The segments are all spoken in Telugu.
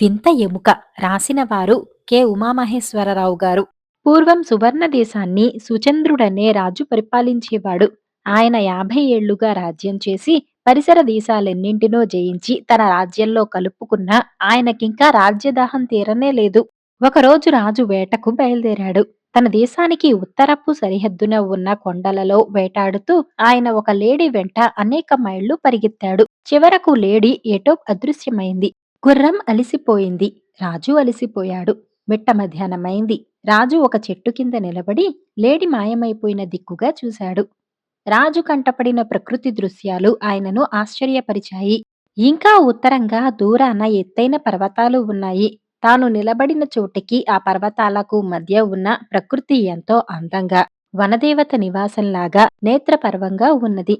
వింత ఎముక రాసినవారు కె. ఉమామహేశ్వరరావు గారు. పూర్వం సువర్ణ దేశాన్ని సుచంద్రుడనే రాజు పరిపాలించేవాడు. ఆయన యాభై ఏళ్ళుగా రాజ్యం చేసి పరిసర దేశాలెన్నింటినో జయించి తన రాజ్యంలో కలుపుకున్న ఆయనకింకా రాజ్యదాహం తీరనే లేదు. ఒకరోజు రాజు వేటకు బయలుదేరాడు. తన దేశానికి ఉత్తరపు సరిహద్దున ఉన్న కొండలలో వేటాడుతూ ఆయన ఒక లేడీ వెంట అనేక మైళ్ళు పరిగెత్తాడు. చివరకు లేడీ ఎటో అదృశ్యమైంది. గుర్రం అలిసిపోయింది. రాజు అలిసిపోయాడు. మిట్ట మధ్యాహ్నమైంది. రాజు ఒక చెట్టు కింద నిలబడి లేడి మాయమైపోయిన దిక్కుగా చూశాడు. రాజు కంటపడిన ప్రకృతి దృశ్యాలు ఆయనను ఆశ్చర్యపరిచాయి. ఇంకా ఉత్తరంగా దూరాన ఎత్తైన పర్వతాలు ఉన్నాయి. తాను నిలబడిన చోటికి ఆ పర్వతాలకు మధ్య ఉన్న ప్రకృతి ఎంతో అందంగా వనదేవత నివాసంలాగా నేత్రపర్వంగా ఉన్నది.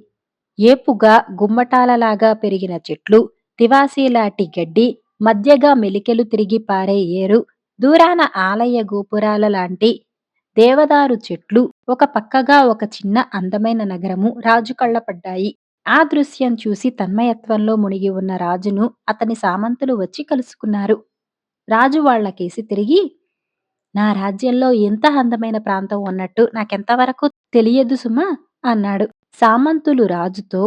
ఏపుగా గుమ్మటాలలాగా పెరిగిన చెట్లు తివాసీలాటి గడ్డి మధ్యగా మెలికెలు తిరిగి పారే ఏరు దూరాన ఆలయ గోపురాల లాంటి దేవదారు చెట్లు ఒక పక్కగా ఒక చిన్న అందమైన నగరము రాజు కళ్ళపడ్డాయి. ఆ దృశ్యం చూసి తన్మయత్వంలో మునిగి ఉన్న రాజును అతని సామంతులు వచ్చి కలుసుకున్నారు. రాజు వాళ్ళకేసి తిరిగి నా రాజ్యంలో ఎంత అందమైన ప్రాంతం ఉన్నట్టు నాకెంతవరకు తెలియదు సుమా అన్నాడు. సామంతులు రాజుతో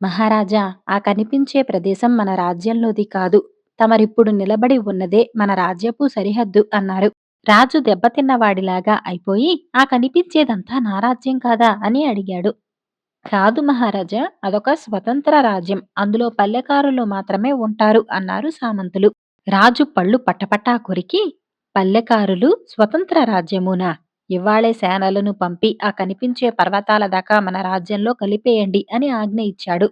మహారాజా ఆ కనిపించే ప్రదేశం మన రాజ్యంలోది కాదు. తమరిప్పుడు నిలబడి ఉన్నదే మన రాజ్యపు సరిహద్దు అన్నారు. రాజు దెబ్బతిన్నవాడిలాగా అయిపోయి ఆ కనిపించేదంతా నా రాజ్యం కాదా అని అడిగాడు. కాదు మహారాజా అదొక స్వతంత్ర రాజ్యం. అందులో పల్లెకారులు మాత్రమే ఉంటారు అన్నారు సామంతులు. రాజు పళ్ళు పట్టపట్టా కొరికి పల్లెకారులు స్వతంత్ర రాజ్యమునా? ఇవాళే సేనలను పంపి ఆ కనిపించే పర్వతాల దాకా మన రాజ్యంలో కలిపేయండి అని ఆజ్ఞ ఇచ్చాడు.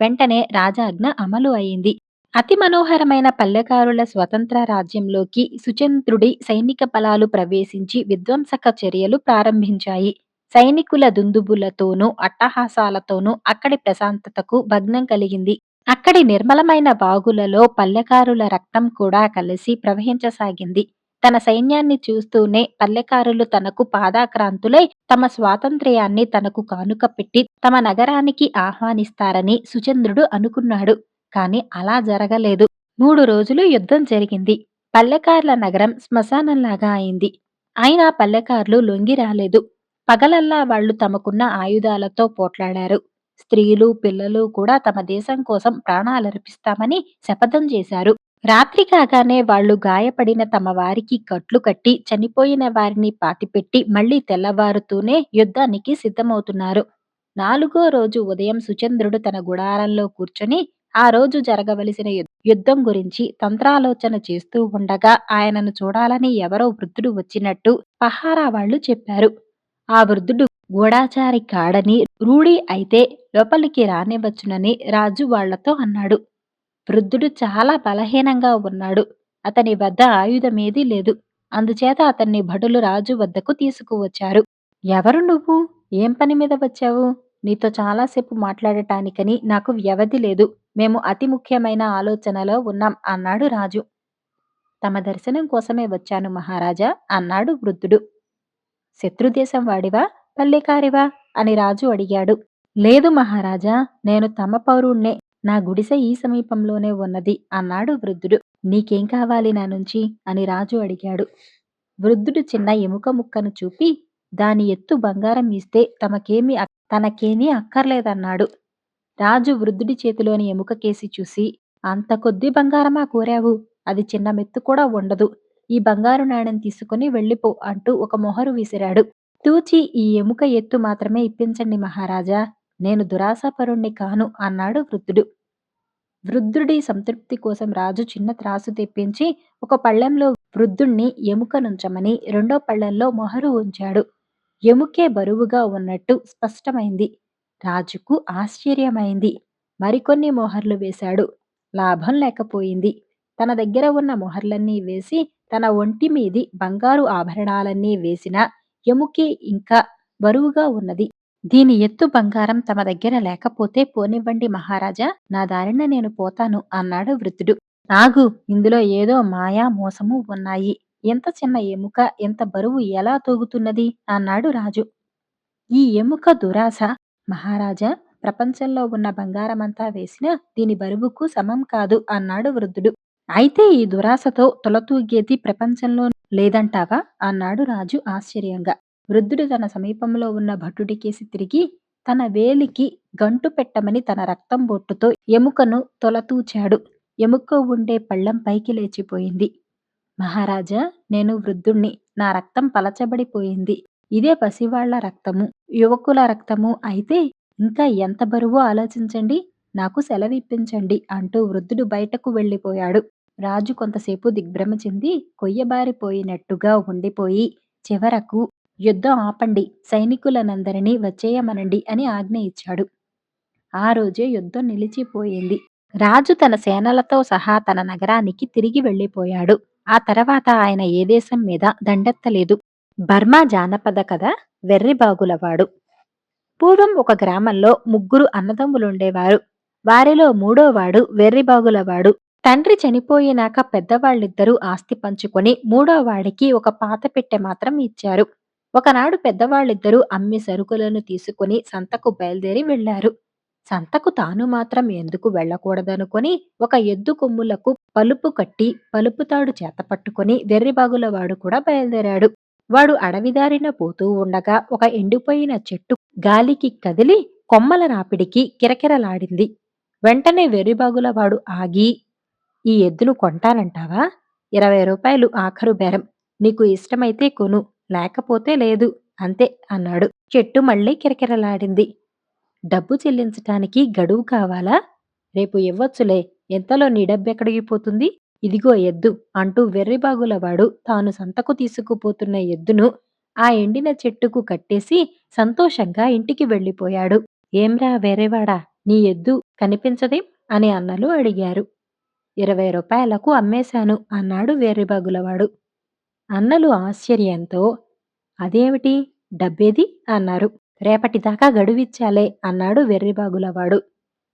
వెంటనే రాజాజ్ఞ అమలు అయింది. అతి మనోహరమైన పల్లెకారుల స్వతంత్ర రాజ్యంలోకి సుచంద్రుడి సైనిక బలాలు ప్రవేశించి విధ్వంసక చర్యలు ప్రారంభించాయి. సైనికుల దుందుబులతోనూ అట్టహాసాలతోనూ అక్కడి ప్రశాంతతకు భగ్నం కలిగింది. అక్కడి నిర్మలమైన బాగులలో పల్లెకారుల రక్తం కూడా కలిసి ప్రవహించసాగింది. తన సైన్యాన్ని చూస్తూనే పల్లెకారులు తనకు పాదాక్రాంతులై తమ స్వాతంత్ర్యాన్ని తనకు కానుక పెట్టి తమ నగరానికి ఆహ్వానిస్తారని సుచంద్రుడు అనుకున్నాడు. కాని అలా జరగలేదు. మూడు రోజులు యుద్ధం జరిగింది. పల్లెకార్ల నగరం శ్మశానంలాగా అయింది. అయినా పల్లెకార్లు లొంగి రాలేదు. పగలల్లా వాళ్ళు తమకున్న ఆయుధాలతో పోట్లాడారు. స్త్రీలు పిల్లలు కూడా తమ దేశం కోసం ప్రాణాలర్పిస్తామని శపథం చేశారు. రాత్రి కాగానే వాళ్ళు గాయపడిన తమ వారికి కట్లు కట్టి చనిపోయిన వారిని పాతిపెట్టి మళ్ళీ తెల్లవారుతూనే యుద్ధానికి సిద్ధమవుతున్నారు. నాలుగో రోజు ఉదయం సుచంద్రుడు తన గుడారంలో కూర్చొని ఆ రోజు జరగవలసిన యుద్ధం గురించి తంత్రాలోచన చేస్తూ ఉండగా ఆయనను చూడాలని ఎవరో వృద్ధుడు వచ్చినట్టు పహారా వాళ్ళు చెప్పారు. ఆ వృద్ధుడు గూఢాచారి కాడని రూఢి అయితే లోపలికి రానివ్వచ్చునని రాజు వాళ్ళతో అన్నాడు. వృద్ధుడు చాలా బలహీనంగా ఉన్నాడు. అతని వద్ద ఆయుధమేదీ లేదు. అందుచేత అతన్ని భటులు రాజు వద్దకు తీసుకువచ్చారు. ఎవరు నువ్వు? ఏం పని మీద వచ్చావు? నీతో చాలాసేపు మాట్లాడటానికని నాకు వ్యవధి లేదు. మేము అతి ముఖ్యమైన ఆలోచనలో ఉన్నాం అన్నాడు రాజు. తమ దర్శనం కోసమే వచ్చాను మహారాజా అన్నాడు వృద్ధుడు. శత్రుదేశం వాడివా? పల్లెకారివా? అని రాజు అడిగాడు. లేదు మహారాజా నేను తమ పౌరుణ్ణే. నా గుడిసె ఈ సమీపంలోనే ఉన్నది అన్నాడు వృద్ధుడు. నీకేం కావాలి నా నుంచి? అని రాజు అడిగాడు. వృద్ధుడు చిన్న ఎముక ముక్కను చూపి దాని ఎత్తు బంగారం ఇస్తే తమకేమి తనకేమీ అక్కర్లేదన్నాడు. రాజు వృద్ధుడి చేతిలోని ఎముక కేసి చూసి అంత కొద్ది బంగారమా కోరావు? అది చిన్న మెత్తు కూడా ఉండదు. ఈ బంగారు నాణెం తీసుకుని వెళ్ళిపో అంటూ ఒక మొహరు విసిరాడు. తూచి ఈ ఎముక ఎత్తు మాత్రమే ఇప్పించండి మహారాజా. నేను దురాశాపరుణ్ణి కాను అన్నాడు వృద్ధుడు. వృద్ధుడి సంతృప్తి కోసం రాజు చిన్న త్రాసు తెప్పించి ఒక పళ్ళెంలో వృద్ధుణ్ణి ఎముక నుంచమని రెండో పళ్ళెంలో మొహరు ఉంచాడు. ఎముకే బరువుగా ఉన్నట్టు స్పష్టమైంది. రాజుకు ఆశ్చర్యమైంది. మరికొన్ని మొహర్లు వేశాడు. లాభం లేకపోయింది. తన దగ్గర ఉన్న మొహర్లన్నీ వేసి తన ఒంటి మీది బంగారు ఆభరణాలన్నీ వేసిన ఎముకే ఇంకా బరువుగా ఉన్నది. దీని ఎత్తు బంగారం తమ దగ్గర లేకపోతే పోనివ్వండి మహారాజా నా దారిన నేను పోతాను అన్నాడు వృద్ధుడు. ఆగు ఇందులో ఏదో మాయా మోసము ఉన్నాయి. ఎంత చిన్న ఎముక ఎంత బరువు ఎలా తూగుతున్నది? అన్నాడు రాజు. ఈ ఎముక దురాశ. మహారాజా ప్రపంచంలో ఉన్న బంగారమంతా వేసినా దీని బరువుకు సమం కాదు అన్నాడు వృద్ధుడు. అయితే ఈ దురాశతో తొలతూగేది ప్రపంచంలో లేదంటావా? అన్నాడు రాజు ఆశ్చర్యంగా. వృద్ధుడు తన సమీపంలో ఉన్న భటుడికేసి తిరిగి తన వేలికి గంటు పెట్టమని తన రక్తం బొట్టుతో ఎముకను తొలతూచాడు. ఎముక ఉండే పళ్ళం పైకి లేచిపోయింది. మహారాజా నేను వృద్ధుణ్ణి. నా రక్తం పలచబడిపోయింది. ఇదే పసివాళ్ళ రక్తము. యువకుల రక్తము అయితే ఇంకా ఎంత బరువో ఆలోచించండి. నాకు సెలవిప్పించండి అంటూ వృద్ధుడు బయటకు వెళ్ళిపోయాడు. రాజు కొంతసేపు దిగ్భ్రమ చెంది కొయ్యబారిపోయినట్టుగా ఉండిపోయి చివరకు యుద్ధం ఆపండి సైనికులనందరినీ వచ్చేయమనండి అని ఆజ్ఞ ఇచ్చాడు. ఆ రోజే యుద్ధం నిలిచిపోయింది. రాజు తన సేనలతో సహా తన నగరానికి తిరిగి వెళ్ళిపోయాడు. ఆ తర్వాత ఆయన ఏ దేశం మీద దండెత్తలేదు. బర్మా జానపద కథ వెర్రిబాగులవాడు పూర్వం ఒక గ్రామంలో ముగ్గురు అన్నదమ్ములుండేవారు. వారిలో మూడోవాడు వెర్రిబాగులవాడు తండ్రి చనిపోయినాక పెద్దవాళ్ళిద్దరూ ఆస్తి పంచుకొని మూడోవాడికి ఒక పాత పెట్టె మాత్రం ఇచ్చారు. ఒకనాడు పెద్దవాళ్ళిద్దరూ అమ్మి సరుకులను తీసుకుని సంతకు బయలుదేరి వెళ్ళారు సంతకు తాను మాత్రం ఎందుకు వెళ్ళకూడదనుకొని ఒక ఎద్దు కొమ్ములకు పలుపు కట్టి పలుపుతాడు చేత పట్టుకుని వెర్రిబాగులవాడు కూడా బయలుదేరాడు. వాడు అడవిదారిన పోతూ ఉండగా ఒక ఎండిపోయిన చెట్టు గాలికి కదిలి కొమ్మల రాపిడికి కిరకిరలాడింది. వెంటనే వెర్రిబాగులవాడు ఆగి ఈ ఎద్దును కొంటానంటావా? ఇరవై రూపాయలు ఆఖరు బేరం. నీకు ఇష్టమైతే కొను. లేకపోతే లేదు అంతే అన్నాడు. చెట్టు మళ్ళీ కిరకిరలాడింది. డబ్బు చెల్లించటానికి గడువు కావాలా? రేపు ఇవ్వచ్చులే. ఎంతలో నీ డబ్బెక్కడికి పోతుంది ఇదిగో ఎద్దు అంటూ వెర్రిబాగులవాడు తాను సంతకు తీసుకుపోతున్న ఎద్దును ఆ ఎండిన చెట్టుకు కట్టేసి సంతోషంగా ఇంటికి వెళ్ళిపోయాడు. ఏంరా వేరేవాడా నీ ఎద్దు కనిపించదేం? అని అన్నలు అడిగారు. ఇరవై రూపాయలకు అమ్మేశాను అన్నాడు వేర్రిబాగులవాడు. అన్నలు ఆశ్చర్యంతో అదేమిటి? డబ్బేది? అన్నారు. రేపటిదాకా గడువిచ్చాలే అన్నాడు వెర్రిబాగులవాడు.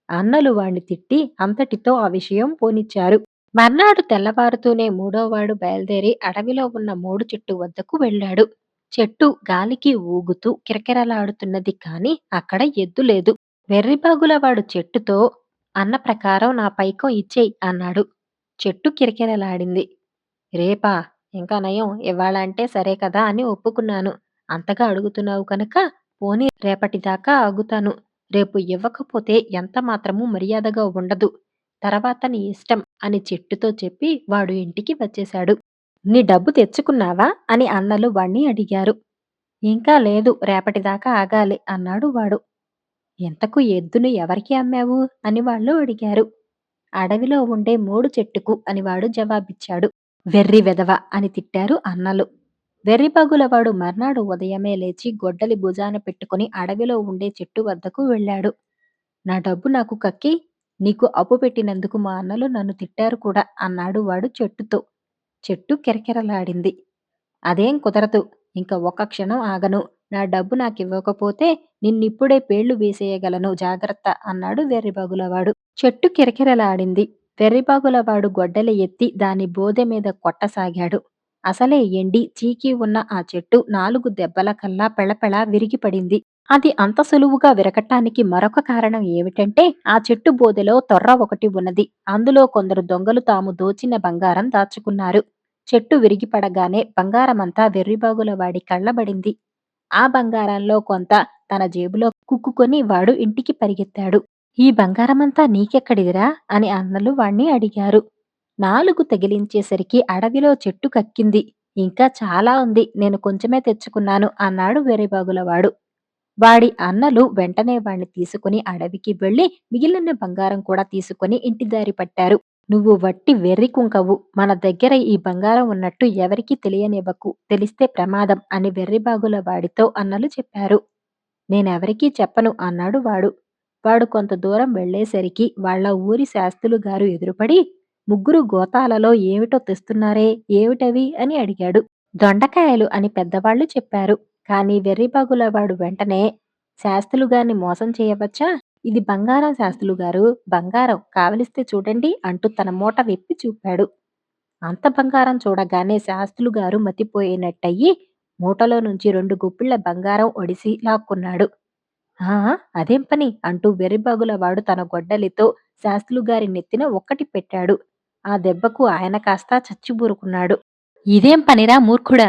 అన్నలు వాణ్ణి తిట్టి అంతటితో ఆ విషయం పోనిచ్చారు. మర్నాడు తెల్లవారుతూనే మూడోవాడు బయలుదేరి అడవిలో ఉన్న మూడు చెట్టు వద్దకు వెళ్ళాడు. చెట్టు గాలికి ఊగుతూ కిరకిరలాడుతున్నది కాని అక్కడ ఎద్దు లేదు. వెర్రిబాగులవాడు చెట్టుతో అన్న ప్రకారం నా పైకం ఇచ్చేయి అన్నాడు. చెట్టు కిరకిరలాడింది. రేపా? ఇంకా నయం ఇవ్వాలంటే సరే కదా అని ఒప్పుకున్నాను. అంతగా అడుగుతున్నావు కనుక పోనీ రేపటిదాకా ఆగుతాను. రేపు ఇవ్వకపోతే ఎంత మాత్రము మర్యాదగా ఉండదు. తర్వాత నీ ఇష్టం అని చెట్టుతో చెప్పి వాడు ఇంటికి వచ్చేశాడు. నీ డబ్బు తెచ్చుకున్నావా? అని అన్నలు వాణ్ణి అడిగారు. ఇంకా లేదు రేపటిదాకా ఆగాలి అన్నాడు వాడు. ఎంతకు ఎద్దును ఎవరికి అమ్మావు? అని వాళ్ళు అడిగారు. అడవిలో ఉండే మూడు చెట్టుకు అని వాడు జవాబిచ్చాడు. వెర్రి వెదవ అని తిట్టారు అన్నలు. వెర్రిపగులవాడు మర్నాడు ఉదయమే లేచి గొడ్డలి భుజాన పెట్టుకుని అడవిలో ఉండే చెట్టు వద్దకు వెళ్ళాడు. నా డబ్బు నాకు కక్కి నీకు అప్పు పెట్టినందుకు మా అన్నలు నన్ను తిట్టారు కూడా అన్నాడు వాడు చెట్టుతో. చెట్టు కిరకిరలాడింది. అదేం కుదరదు ఇంకా ఒక క్షణం ఆగను. నా డబ్బు నాకివ్వకపోతే నిన్నిప్పుడే పేళ్ళు వేసేయగలను జాగ్రత్త అన్నాడు వెర్రిబాగులవాడు చెట్టు కిరకిరలాడింది. వెర్రిబాగులవాడు గొడ్డలి ఎత్తి దాని బోదె మీద కొట్టసాగాడు. అసలే ఎండి చీకి ఉన్న ఆ చెట్టు నాలుగు దెబ్బల కల్లా పెళపెళ విరిగిపడింది. అది అంత సులువుగా విరగటానికి మరొక కారణం ఏమిటంటే ఆ చెట్టు బోదెలో తొర్ర ఒకటి ఉన్నది. అందులో కొందరు దొంగలు తాము దోచిన బంగారం దాచుకున్నారు. చెట్టు విరిగిపడగానే బంగారమంతా వెర్రిబాగుల వాడి కళ్ళబడింది. ఆ బంగారంలో కొంత తన జేబులో కుక్కుకొని వాడు ఇంటికి పరిగెత్తాడు. ఈ బంగారమంతా నీకెక్కడిదిరా? అని అన్నలు వాణ్ణి అడిగారు. నాలుగు తగిలించేసరికి అడవిలో చెట్టు కక్కింది. ఇంకా చాలా ఉంది. నేను కొంచెమే తెచ్చుకున్నాను అన్నాడు వేరేబాగులవాడు వాడి అన్నలు వెంటనే వాణ్ణి తీసుకుని అడవికి వెళ్ళి మిగిలిన బంగారం కూడా తీసుకుని ఇంటి దారి పట్టారు. నువ్వు వట్టి వెర్రి కుంకవు. మన దగ్గర ఈ బంగారం ఉన్నట్టు ఎవరికీ తెలియనివ్వకు. తెలిస్తే ప్రమాదం అని వెర్రిబాగుల వాడితో అన్నలు చెప్పారు. నేనెవరికీ చెప్పను అన్నాడు వాడు. వాడు కొంత దూరం వెళ్ళేసరికి వాళ్ళ ఊరి శాస్త్రులు గారు ఎదురుపడి ముగ్గురు గోతాలలో ఏమిటో తెస్తున్నారే ఏమిటవి? అని అడిగాడు. దొండకాయలు అని పెద్దవాళ్ళు చెప్పారు. కాని వెర్రిబాగుల వాడు వెంటనే శాస్త్రులు గారిని మోసం చేయవచ్చా? ఇది బంగారం శాస్త్రులు గారు. బంగారం కావలిస్తే చూడండి అంటూ తన మూట విప్పి చూపాడు. అంత బంగారం చూడగానే శాస్త్రులు గారు మతిపోయినట్టయి మూటలో నుంచి రెండు గుప్పిళ్ళ బంగారం ఒడిసి లాక్కున్నాడు. ఆ అదేం పని అంటూ వెర్రిబాగుల వాడు తన గొడ్డలితో శాస్త్రులు గారి నెత్తిన ఒక్కటి పెట్టాడు ఆ దెబ్బకు ఆయన కాస్త చచ్చిబూరుకున్నాడు. ఇదేం పనిరా మూర్ఖుడా!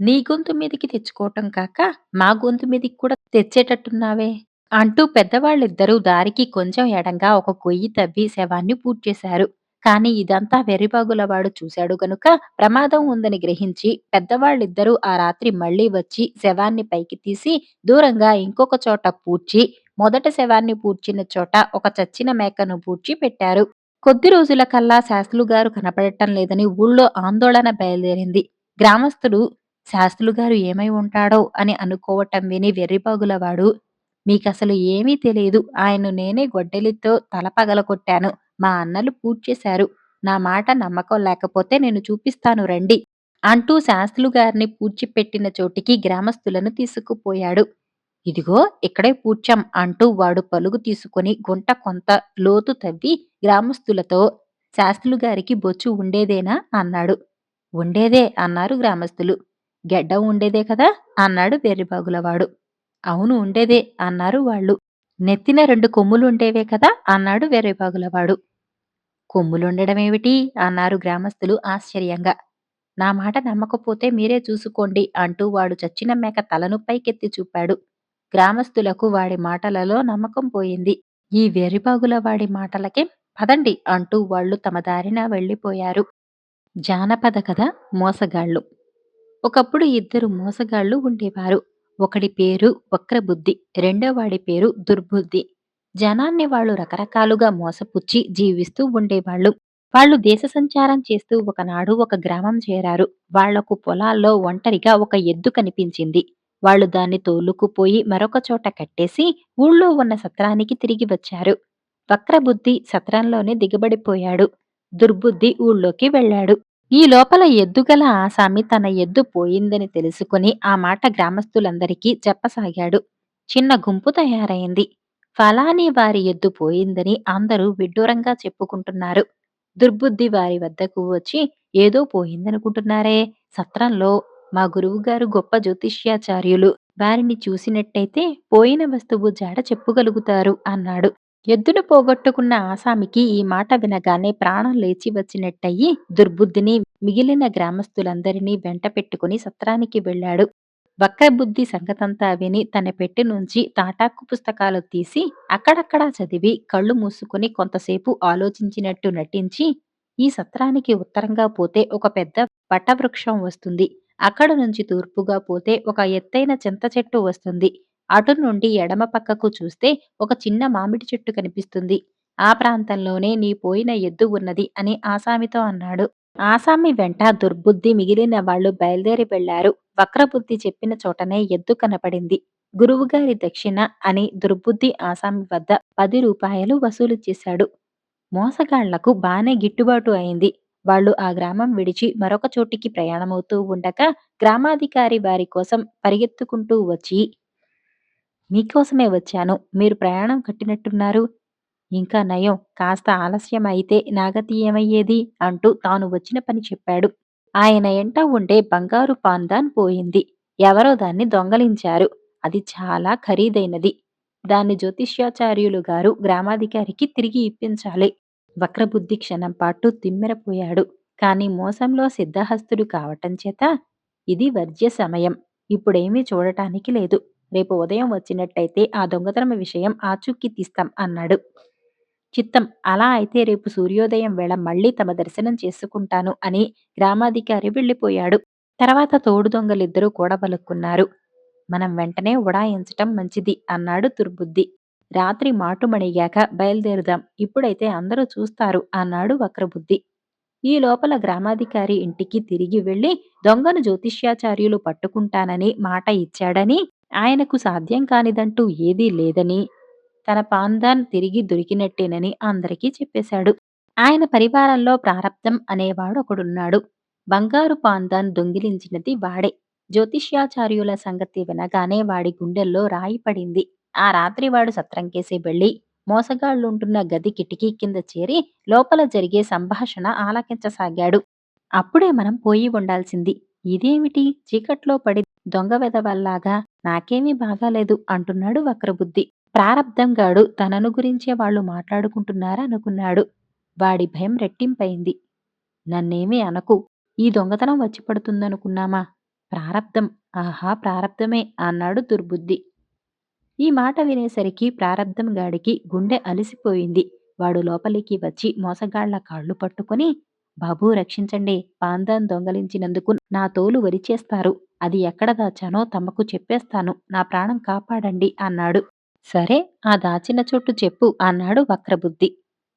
నీ గొంతు మీదికి తెచ్చుకోవటం కాక, మా గొంతు మీదికి కూడా తెచ్చేటట్టున్నావే! అంటూ పెద్దవాళ్ళిద్దరూ దారికి కొంచెం ఎడంగా ఒక గొయ్యి తవ్వి శవాన్ని పూడ్చేశారు. కాని ఇదంతా వెర్రిబాగులవాడు చూశాడు గనుక ప్రమాదం ఉందని గ్రహించి పెద్దవాళ్ళిద్దరూ ఆ రాత్రి మళ్ళీ వచ్చి శవాన్ని పైకి తీసి దూరంగా ఇంకొక చోట పూడ్చి మొదట శవాన్ని పూడ్చిన చోట ఒక చచ్చిన మేకను పూడ్చి పెట్టారు. కొద్ది రోజుల కల్లా శాస్త్రులు గారు కనపడటం లేదని ఊళ్ళో ఆందోళన బయలుదేరింది. గ్రామస్తులు శాస్త్రులుగారు ఏమై ఉంటాడో అని అనుకోవటం విని వెర్రిబాగులవాడు మీకసలు ఏమీ తెలియదు. ఆయన్ను నేనే గొడ్డలితో తల పగలగొట్టాను. మా అన్నలు పూడ్చేశారు. నా మాట నమ్మకం లేకపోతే నేను చూపిస్తాను రండి. అంటూ శాస్త్రులుగారిని పూడ్చిపెట్టిన చోటికి గ్రామస్తులను తీసుకుపోయాడు. ఇదిగో ఇక్కడే పూడ్చాం అంటూ వాడు పలుగు తీసుకొని గుంట కొంత లోతు తవ్వి గ్రామస్తులతో శాస్త్రులుగారికి బొచ్చు ఉండేదేనా అన్నాడు. ఉండేదే అన్నారు గ్రామస్తులు. గెడ్డ ఉండేదే కదా అన్నాడు వెర్రిబాగులవాడు. అవును ఉండేదే అన్నారు వాళ్ళు. నెత్తిన రెండు కొమ్ములుండేవే కదా అన్నాడు వెర్రిబాగులవాడు. కొమ్ములుండడమేమిటి అన్నారు గ్రామస్తులు ఆశ్చర్యంగా. నా మాట నమ్మకపోతే మీరే చూసుకోండి అంటూ వాడు చచ్చిన మేక తలను పైకెత్తి చూపాడు. గ్రామస్తులకు వాడి మాటలలో నమ్మకం పోయింది. ఈ వెర్రిబాగుల వాడి మాటలకే పదండి అంటూ వాళ్ళు తమ దారిన వెళ్ళిపోయారు. జానపద కథ మోసగాళ్ళు ఒకప్పుడు ఇద్దరు మోసగాళ్ళు ఉండేవారు. ఒకడి పేరు వక్రబుద్ధి రెండోవాడి పేరు దుర్బుద్ధి. జనాన్ని వాళ్ళు రకరకాలుగా మోసపుచ్చి జీవిస్తూ ఉండేవాళ్ళు. వాళ్ళు దేశ సంచారం చేస్తూ ఒకనాడు ఒక గ్రామం చేరారు. వాళ్ళకు పొలాల్లో ఒంటరిగా ఒక ఎద్దు కనిపించింది. వాళ్ళు దాన్ని తోలుకుపోయి మరొక చోట కట్టేసి ఊళ్ళో ఉన్న సత్రానికి తిరిగి వచ్చారు. వక్రబుద్ధి సత్రంలోనే దిగబడిపోయాడు. దుర్బుద్ధి ఊళ్ళోకి వెళ్ళాడు. ఈ లోపల ఎద్దుగల ఆసామి తన ఎద్దు పోయిందని తెలుసుకుని ఆ మాట గ్రామస్తులందరికీ చెప్పసాగాడు. చిన్న గుంపు తయారైంది. ఫలాని వారి ఎద్దు పోయిందని అందరూ విడ్డూరంగా చెప్పుకుంటున్నారు. దుర్బుద్ధి వారి వద్దకు వచ్చి ఏదో పోయిందనుకుంటున్నారే సత్రంలో మా గురువుగారు గొప్ప జ్యోతిష్యాచార్యులు వారిని చూసినట్టయితే పోయిన వస్తువు జాడ చెప్పగలుగుతారు అన్నాడు. ఎద్దును పోగొట్టుకున్న ఆసామికి ఈ మాట వినగానే ప్రాణం లేచి వచ్చినట్టయి దుర్బుద్ధిని మిగిలిన గ్రామస్తులందరినీ వెంట పెట్టుకుని సత్రానికి వెళ్ళాడు. వక్రబుద్ధి సంగతంతా విని తన పెట్టె నుంచి తాటాకు పుస్తకాలు తీసి అక్కడక్కడా చదివి కళ్ళు మూసుకుని కొంతసేపు ఆలోచించినట్టు నటించి ఈ సత్రానికి ఉత్తరంగా పోతే ఒక పెద్ద వటవృక్షం వస్తుంది. అక్కడ నుంచి తూర్పుగా పోతే ఒక ఎత్తైన చింత చెట్టు వస్తుంది. అటు నుండి ఎడమ పక్కకు చూస్తే ఒక చిన్న మామిడి చెట్టు కనిపిస్తుంది. ఆ ప్రాంతంలోనే నీ పోయిన ఎద్దు ఉన్నది అని ఆసామితో అన్నాడు. ఆసామి వెంట దుర్బుద్ధి మిగిలిన వాళ్ళు బయలుదేరి వెళ్ళారు. వక్రబుద్ధి చెప్పిన చోటనే ఎద్దు కనపడింది. గురువుగారి దక్షిణ అని దుర్బుద్ధి ఆసామి వద్ద పది రూపాయలు వసూలు చేశాడు. మోసగాళ్ళకు బానే గిట్టుబాటు అయింది. వాళ్ళు ఆ గ్రామం విడిచి మరొక చోటికి ప్రయాణమవుతూ ఉండగా గ్రామాధికారి వారి కోసం పరిగెత్తుకుంటూ వచ్చి మీకోసమే వచ్చాను. మీరు ప్రయాణం కట్టినట్టున్నారు. ఇంకా నయం కాస్త ఆలస్యం అయితే నాగతి ఏమయ్యేది అంటూ తాను వచ్చిన పని చెప్పాడు. ఆయన ఎంట ఉండే బంగారు పాన్దాన్ పోయింది. ఎవరో దాన్ని దొంగలించారు. అది చాలా ఖరీదైనది. దాన్ని జ్యోతిష్యాచార్యులు గారు గ్రామాధికారికి తిరిగి ఇప్పించాలి. వక్రబుద్ధి క్షణం పాటు తిమ్మిరపోయాడు కాని మోసంలో సిద్ధహస్తుడు కావటం చేత ఇది వర్జ్య సమయం. ఇప్పుడేమీ చూడటానికి లేదు. రేపు ఉదయం వచ్చినట్టయితే ఆ దొంగతనం విషయం ఆచూకీ తీస్తాం అన్నాడు. చిత్తం అలా అయితే రేపు సూర్యోదయం వేళ మళ్ళీ తమ దర్శనం చేసుకుంటాను అని గ్రామాధికారి వెళ్ళిపోయాడు. తర్వాత తోడు దొంగలిద్దరూ కూడబలుక్కున్నారు. మనం వెంటనే ఉడాయించటం మంచిది అన్నాడు దుర్బుద్ధి. రాత్రి మాటుమణిగాక బయలుదేరుదాం. ఇప్పుడైతే అందరూ చూస్తారు అన్నాడు వక్రబుద్ధి. ఈ లోపల గ్రామాధికారి ఇంటికి తిరిగి వెళ్ళి దొంగను జ్యోతిష్యాచార్యులు పట్టుకుంటానని మాట ఇచ్చాడని ఆయనకు సాధ్యం కానిదంటూ ఏదీ లేదని తన పాందాన్ తిరిగి దొరికినట్టేనని అందరికీ చెప్పేశాడు. ఆయన పరివారంలో ప్రారబ్ధం అనేవాడు ఒకడున్నాడు. బంగారు పాందాన్ దొంగిలించినది వాడే. జ్యోతిష్యాచార్యుల సంగతి వినగానే వాడి గుండెల్లో రాయి పడింది. ఆ రాత్రి వాడు సత్రంకేసి వెళ్ళి మోసగాళ్ళుంటున్న గది కిటికీ కింద చేరి లోపల జరిగే సంభాషణ ఆలకించసాగాడు. అప్పుడే మనం పోయి ఉండాల్సింది. ఇదేమిటి చీకట్లో పడి దొంగ వెదవల్లాగా నాకేమీ బాగాలేదు అంటున్నాడు వక్రబుద్ధి. ప్రారబ్ధంగాడు తనను గురించే వాళ్ళు మాట్లాడుకుంటున్నారనుకున్నాడు. వాడి భయం రెట్టింపైంది నన్నేమీ అనకు. ఈ దొంగతనం వచ్చి పడుతుందనుకున్నామా? ప్రారబ్ధం. ఆహా! ప్రారబ్ధమే అన్నాడు దుర్బుద్ధి. ఈ మాట వినేసరికి ప్రారబ్ధం గాడికి గుండె అలిసిపోయింది. వాడు లోపలికి వచ్చి మోసగాళ్ళ కాళ్ళు పట్టుకొని బాబూ రక్షించండి. పాందాన్ దొంగలించినందుకు నా తోలు వరిచేస్తారు. అది ఎక్కడ దాచానో తమకు చెప్పేస్తాను. నా ప్రాణం కాపాడండి అన్నాడు. సరే ఆ దాచిన చోటు చెప్పు అన్నాడు వక్రబుద్ధి.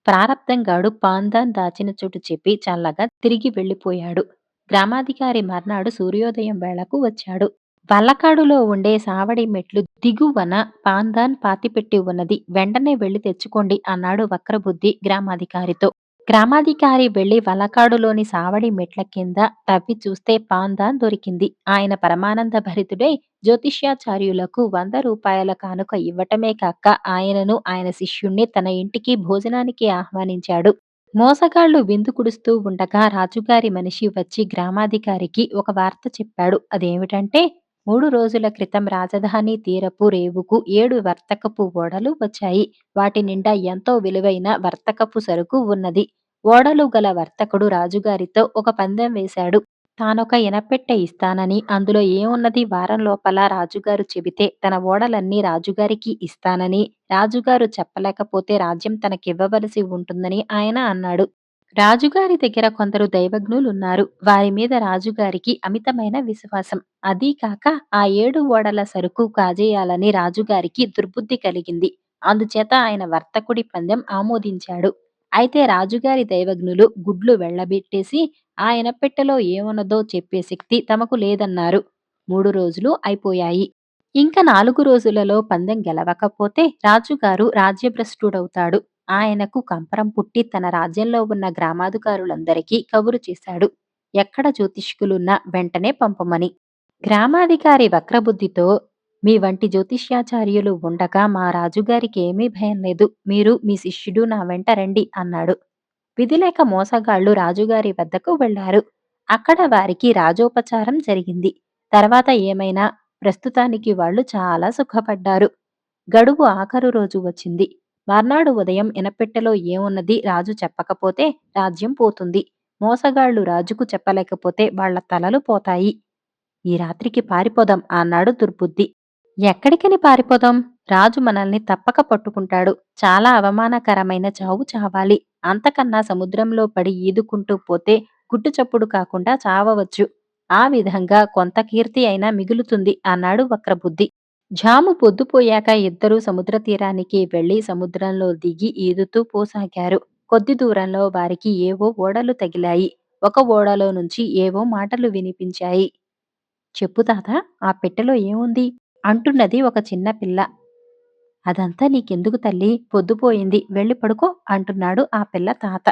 ప్రారబ్ధంగాడు పాందాన్ దాచిన చోటు చెప్పి చల్లగా తిరిగి వెళ్ళిపోయాడు. గ్రామాధికారి మర్నాడు సూర్యోదయం వేళకు వచ్చాడు. వల్లకాడులో ఉండే సావడి మెట్లు దిగువన పాందాన్ పాతిపెట్టి ఉన్నది. వెంటనే వెళ్ళి తెచ్చుకోండి అన్నాడు వక్రబుద్ధి గ్రామాధికారితో. గ్రామాధికారి వెళ్ళి వలకాడులోని సావడి మెట్ల కింద తవ్వి చూస్తే పాందాన్ దొరికింది. ఆయన పరమానంద భరితుడై జ్యోతిష్యాచార్యులకు వంద రూపాయల కానుక ఇవ్వటమే కాక ఆయనను ఆయన శిష్యుణ్ణి తన ఇంటికి భోజనానికి ఆహ్వానించాడు. మోసగాళ్ళు విందు కుడుస్తూ ఉండగా రాజుగారి మనిషి వచ్చి గ్రామాధికారికి ఒక వార్త చెప్పాడు. అదేమిటంటే మూడు రోజుల క్రితం రాజధాని తీరపు రేవుకు ఏడు వర్తకపు ఓడలు వచ్చాయి. వాటి నిండా ఎంతో విలువైన వర్తకపు సరుకు ఉన్నది. ఓడలు గల వర్తకుడు రాజుగారితో ఒక పందెం వేశాడు. తానొక ఇనపెట్టె ఇస్తానని, అందులో ఏమున్నది వారం లోపల రాజుగారు చెబితే తన ఓడలన్నీ రాజుగారికి ఇస్తానని, రాజుగారు చెప్పలేకపోతే రాజ్యం తనకివ్వవలసి ఉంటుందని ఆయన అన్నాడు. రాజుగారి దగ్గర కొందరు దైవజ్ఞులున్నారు. వారి మీద రాజుగారికి అమితమైన విశ్వాసం. అదీ కాక ఆ ఏడు ఓడల సరుకు కాజేయాలని రాజుగారికి దుర్బుద్ధి కలిగింది. అందుచేత ఆయన వర్తకుడి పందెం ఆమోదించాడు. అయితే రాజుగారి దైవజ్ఞులు గుడ్లు వెళ్ళబెట్టేసి ఆయన పెట్టెలో ఏమున్నదో చెప్పే శక్తి తమకు లేదన్నారు. మూడు రోజులు అయిపోయాయి. ఇంకా నాలుగు రోజులలో పందెం గెలవకపోతే రాజుగారు రాజ్యభ్రష్టుడవుతాడు. ఆయనకు కంపరం పుట్టి తన రాజ్యంలో ఉన్న గ్రామాధికారులందరికీ కబురు చేశాడు. ఎక్కడ జ్యోతిష్కులున్నా వెంటనే పంపమని. గ్రామాధికారి వక్రబుద్ధితో మీ వంటి జ్యోతిష్యాచార్యులు ఉండగా మా రాజుగారికి ఏమీ భయం లేదు. మీరు మీ శిష్యుడు నా వెంట రండి అన్నాడు. విధిలేక మోసగాళ్ళు రాజుగారి వద్దకు వెళ్ళారు. అక్కడ వారికి రాజోపచారం జరిగింది. తర్వాత ఏమైనా ప్రస్తుతానికి వాళ్ళు చాలా సుఖపడ్డారు. గడువు ఆఖరు రోజు వచ్చింది. మర్నాడు ఉదయం ఇనపెట్టెలో ఏమున్నది రాజు చెప్పకపోతే రాజ్యం పోతుంది. మోసగాళ్ళు రాజుకు చెప్పలేకపోతే వాళ్ళ తలలు పోతాయి. ఈ రాత్రికి పారిపోదాం అన్నాడు దుర్బుద్ధి. ఎక్కడికని పారిపోదాం? రాజు మనల్ని తప్పక పట్టుకుంటాడు. చాలా అవమానకరమైన చావు చావాలి. అంతకన్నా సముద్రంలో పడి ఈదుకుంటూ పోతే గుట్టుచప్పుడు కాకుండా చావవచ్చు. ఆ విధంగా కొంత కీర్తి అయినా మిగులుతుంది అన్నాడు వక్రబుద్ధి. జాము పొద్దుపోయాక ఇద్దరూ సముద్ర తీరానికి వెళ్ళి సముద్రంలో దిగి ఈదుతూ పోసాగారు. కొద్ది దూరంలో వారికి ఏవో ఓడలు తగిలాయి. ఒక ఓడలో నుంచి ఏవో మాటలు వినిపించాయి. చెప్పు తాత ఆ పెట్టెలో ఏముంది? అంటున్నది ఒక చిన్న పిల్ల. అదంతా నీకెందుకు తల్లి పొద్దుపోయింది వెళ్ళి పడుకో అంటున్నాడు ఆ పిల్ల తాత.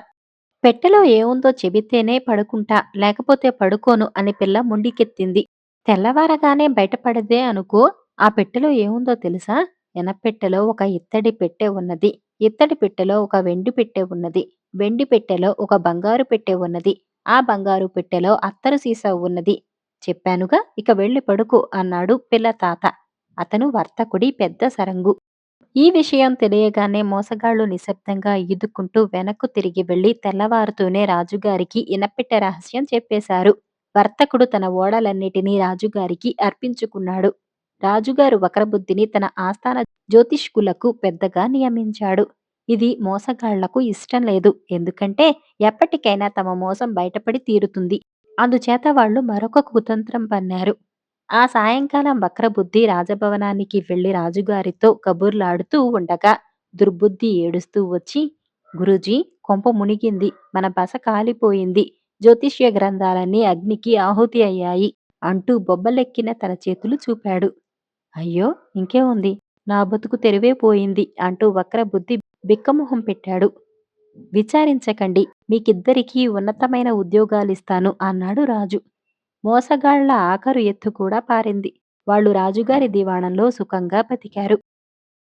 పెట్టెలో ఏముందో చెబితేనే పడుకుంటా లేకపోతే పడుకోను అని పిల్ల ముండికెత్తింది. తెల్లవారగానే బయటపడదే అనుకో ఆ పెట్టెలో ఏముందో తెలుసా? ఎనపెట్టెలో ఒక ఇత్తడి పెట్టె ఉన్నది. ఇత్తడి పెట్టెలో ఒక వెండి పెట్టె ఉన్నది. వెండి పెట్టెలో ఒక బంగారు పెట్టె ఉన్నది. ఆ బంగారు పెట్టెలో అత్తరు సీసా ఉన్నది. చెప్పానుగా ఇక వెళ్ళి పడుకో అన్నాడు పిల్ల తాత. అతను వర్తకుడి పెద్ద సరంగు. ఈ విషయం తెలియగానే మోసగాళ్ళు నిశ్శబ్దంగా ఈదుకుంటూ వెనక్కు తిరిగి వెళ్ళి తెల్లవారుతూనే రాజుగారికి ఇనపెట్టె రహస్యం చెప్పేశారు. వర్తకుడు తన ఓడలన్నిటినీ రాజుగారికి అర్పించుకున్నాడు. రాజుగారు వక్రబుద్ధిని తన ఆస్థాన జ్యోతిష్కులకు పెద్దగా నియమించాడు. ఇది మోసగాళ్ళకు ఇష్టం లేదు. ఎందుకంటే ఎప్పటికైనా తమ మోసం బయటపడి తీరుతుంది. అందుచేత వాళ్ళు మరొక కుతంత్రం పన్నారు. ఆ సాయంకాలం వక్రబుద్ధి రాజభవనానికి వెళ్ళి రాజుగారితో కబుర్లాడుతూ ఉండగా దుర్బుద్ధి ఏడుస్తూ వచ్చి గురూజీ కొంప మునిగింది. మన బస కాలిపోయింది. జ్యోతిష్య గ్రంథాలన్నీ అగ్నికి ఆహుతి అయ్యాయి అంటూ బొబ్బలెక్కిన తన చేతులు చూపాడు. అయ్యో ఇంకేముంది నా బతుకు తెరివే పోయింది అంటూ వక్రబుద్ధి బిక్కమొహం పెట్టాడు. విచారించకండి మీకిద్దరికీ ఉన్నతమైన ఉద్యోగాలిస్తాను అన్నాడు రాజు. మోసగాళ్ళ ఆఖరు ఎత్తు కూడా పారింది. వాళ్ళు రాజుగారి దివాణంలో సుఖంగా బతికారు.